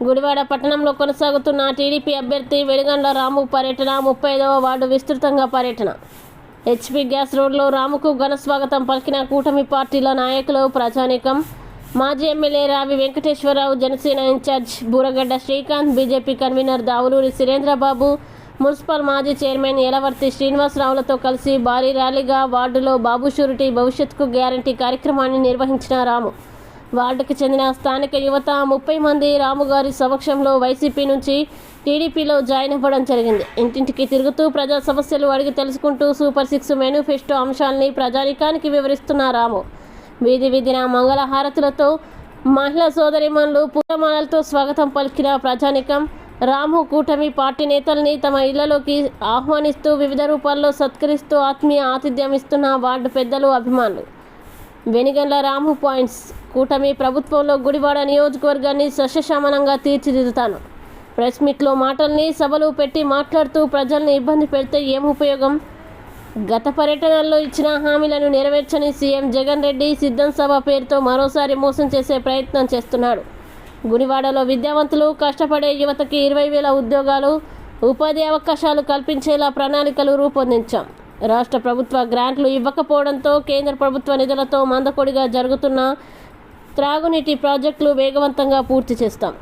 గుడివాడ పట్టణంలో కొనసాగుతున్న టీడీపీ అభ్యర్థి వెలుగండ్ల రాము పర్యటన ముప్పై ఐదవ వార్డు విస్తృతంగా పర్యటన. హెచ్పి గ్యాస్ రోడ్లో రాముకు ఘన స్వాగతం పలికిన కూటమి పార్టీల నాయకులు ప్రజానీకం. మాజీ MLA Ravi Venkateswararao Janasena incharge Buragadda Srikanth BJP convenor Davuluri Surendrababu municipal మాజీ చైర్మన్ యలవర్తి శ్రీనివాసరావులతో కలిసి భారీ ర్యాలీగా వార్డులో బాబు షూరిటీ భవిష్యత్తుకు గ్యారంటీ కార్యక్రమాన్ని నిర్వహించిన రాము. వార్డుకు చెందిన స్థానిక యువత ముప్పై మంది రాముగారి సమక్షంలో వైసీపీ నుంచి టీడీపీలో జాయిన్ అవ్వడం జరిగింది. ఇంటింటికి తిరుగుతూ ప్రజా సమస్యలు అడిగి తెలుసుకుంటూ సూపర్ సిక్స్ మేనిఫెస్టో అంశాలని ప్రజానికానికి వివరిస్తున్న రాము. వీధి వీధిన మంగళ హారతులతో మహిళా సోదరిమణులు పూలమాలలతో స్వాగతం పలికిన ప్రజానికం రాము కూటమి పార్టీ నేతల్ని తమ ఇళ్ళలోకి ఆహ్వానిస్తూ వివిధ రూపాల్లో సత్కరిస్తూ ఆత్మీయ ఆతిథ్యం ఇస్తున్న వార్డు పెద్దలు అభిమానులు. వెనిగండ్ల రాము పాయింట్స్. కూటమి ప్రభుత్వంలో గుడివాడ నియోజకవర్గాన్ని సస్యశామనంగా తీర్చిదిద్దుతాను. ప్రెస్ మీట్లో మాటల్ని సభలు పెట్టి మాట్లాడుతూ ప్రజల్ని ఇబ్బంది పెడితే ఏం ఉపయోగం? గత పర్యటనల్లో ఇచ్చిన హామీలను నెరవేర్చని సీఎం జగన్ రెడ్డి సిద్ధం సభ పేరుతో మరోసారి మోసం చేసే ప్రయత్నం చేస్తున్నాడు. గుడివాడలో విద్యావంతులు కష్టపడే యువతకి ఇరవై వేల ఉద్యోగాలు ఉపాధి అవకాశాలు కల్పించేలా ప్రణాళికలు రూపొందించాం. రాష్ట్ర ప్రభుత్వ గ్రాంట్లు ఇవ్వకపోవడంతో కేంద్ర ప్రభుత్వ నిధులతో మందకొడిగా జరుగుతున్న త్రాగునీటి ప్రాజెక్టులు వేగవంతంగా పూర్తి చేస్తాం.